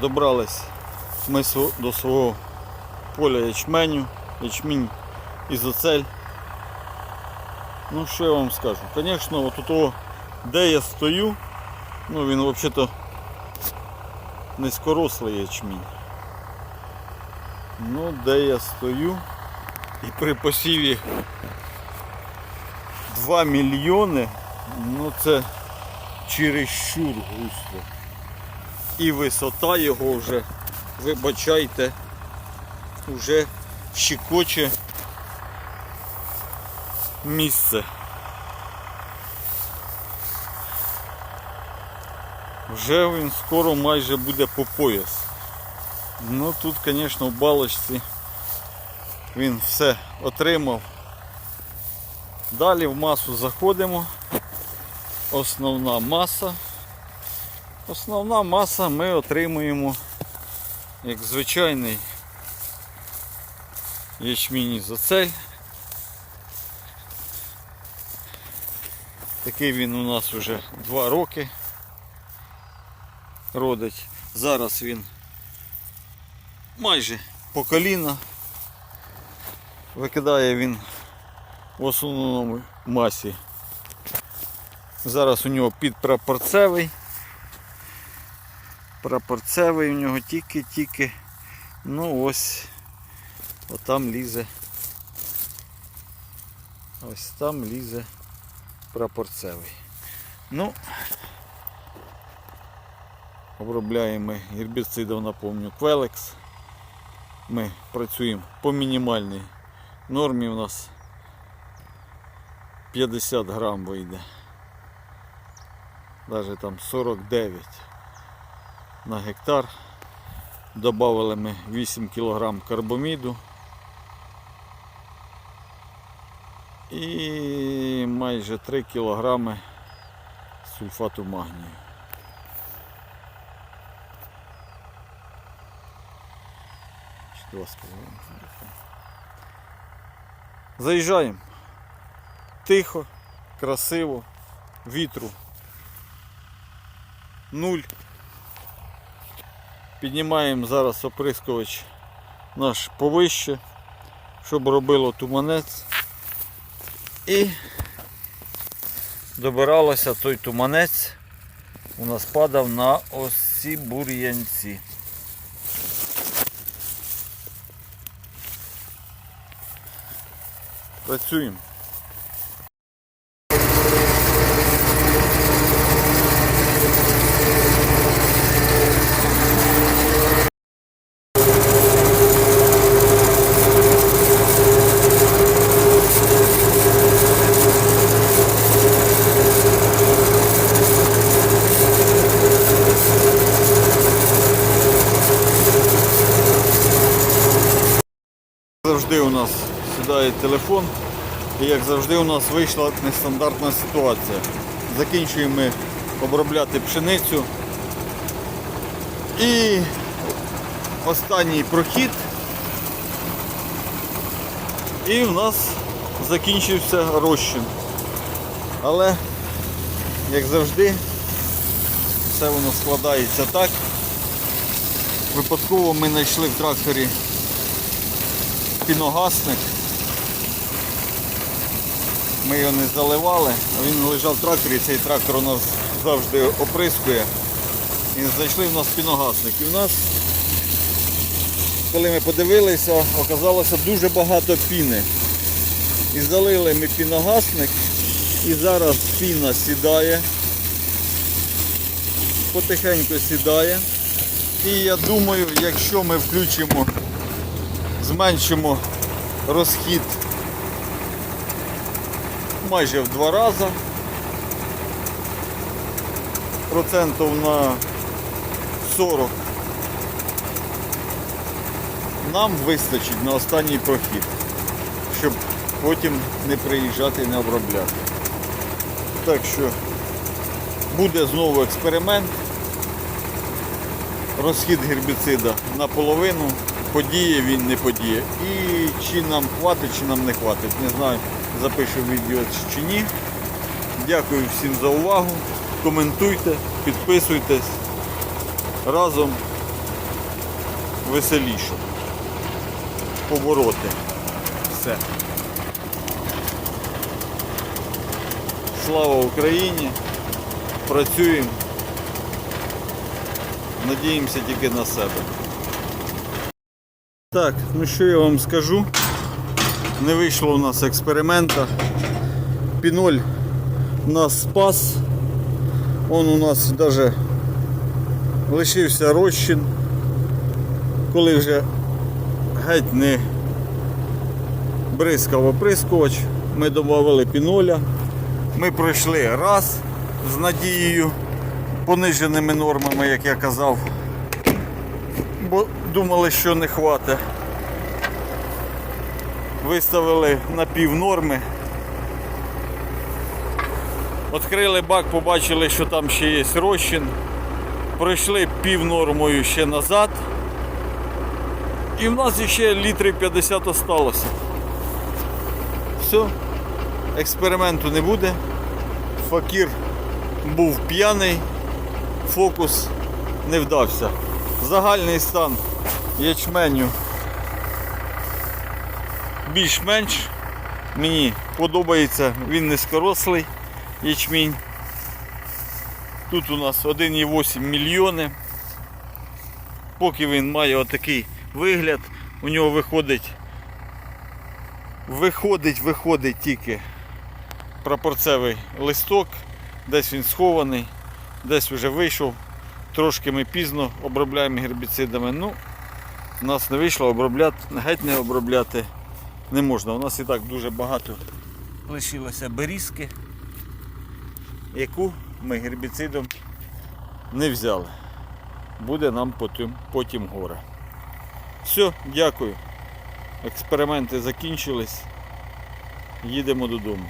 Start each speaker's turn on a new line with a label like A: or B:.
A: Добрались ми до свого поля ячменю, ячмінь ізоцель. Ну що я вам скажу? Звісно, от того, де я стою, ну він взагалі-то низькорослий ячмінь. Ну, де я стою і при посіві 2 мільйони, ну це чересчур густо. І висота його вже, вибачайте, вже щекоче місце. Вже він скоро майже буде по пояс. Ну тут, звісно, в балочці він все отримав. Далі в масу заходимо. Основна маса. Основна маса ми отримуємо як звичайний ячмінь ізоцель. Такий він у нас вже 2 роки родить. Зараз він майже по коліна. Викидає він в основному масі. Зараз у нього підпрапорцевий. Прапорцевий у нього тільки-тільки. Ну ось отам лізе. Ось там лізе прапорцевий. Ну, обробляємо гербіцидом, напомню, Квелекс. Ми працюємо по мінімальній нормі у нас 50 грам вийде. Навіть там 49 на гектар. Добавили ми 8 кг карбоміду. І майже 3 кг сульфату магнію. Заїжджаємо. Тихо, красиво, вітру. Нуль. Піднімаємо зараз оприскувач наш повище, щоб робило туманець. І добиралося той туманець. У нас падав на ось ці бур'янці. Працюємо. Завжди у нас сідає телефон. І як завжди у нас вийшла нестандартна ситуація. Закінчуємо ми обробляти пшеницю. І останній прохід. І в нас закінчився розчин. Але, як завжди, все воно складається так. Випадково ми знайшли в тракторі піногасник. Ми його не заливали, а він лежав в тракторі, цей трактор у нас завжди оприскує. І знайшли в нас піногасник. І в нас, коли ми подивилися, оказалося дуже багато піни. І залили ми піногасник, і зараз піна сідає, потихеньку сідає. І я думаю, якщо ми включимо зменшимо розхід майже в два рази. Процентів на 40 нам вистачить на останній прохід, щоб потім не приїжджати і не обробляти. Так що буде знову експеримент. Розхід гербіцида наполовину, подіє він не подіє. І чи нам хватить, чи нам не хватить. Не знаю, запишу відео чи ні. Дякую всім за увагу. Коментуйте, підписуйтесь. Разом веселіше побороти все. Слава Україні! Працюємо. Надіємося тільки на себе. Так, ну що я вам скажу? Не вийшло у нас експеримента. Піноль нас спас. Он у нас навіть лишився розчин. Коли вже геть не бризкав оприскувач, ми додали піноля. Ми пройшли раз з надією, пониженими нормами, як я казав, бо думали, що не хватить. Виставили на пів норми. Відкрили бак, побачили, що там ще є розчин. Пройшли пів нормою ще назад. І в нас ще літрів 50 осталося. Все, експерименту не буде. Факір був п'яний, фокус не вдався. Загальний стан ячменю більш-менш. Мені подобається, він низькорослий ячмінь. Тут у нас 1,8 мільйони. Поки він має отакий вигляд, у нього виходить, виходить, виходить тільки прапорцевий листок, десь він схований, десь вже вийшов. Трошки ми пізно обробляємо гербіцидами. Ну, у нас не вийшло обробляти, геть не обробляти не можна. У нас і так дуже багато лишилося берізки, яку ми гербіцидом не взяли. Буде нам потім, потім горе. Все, дякую. Експерименти закінчились. Їдемо додому.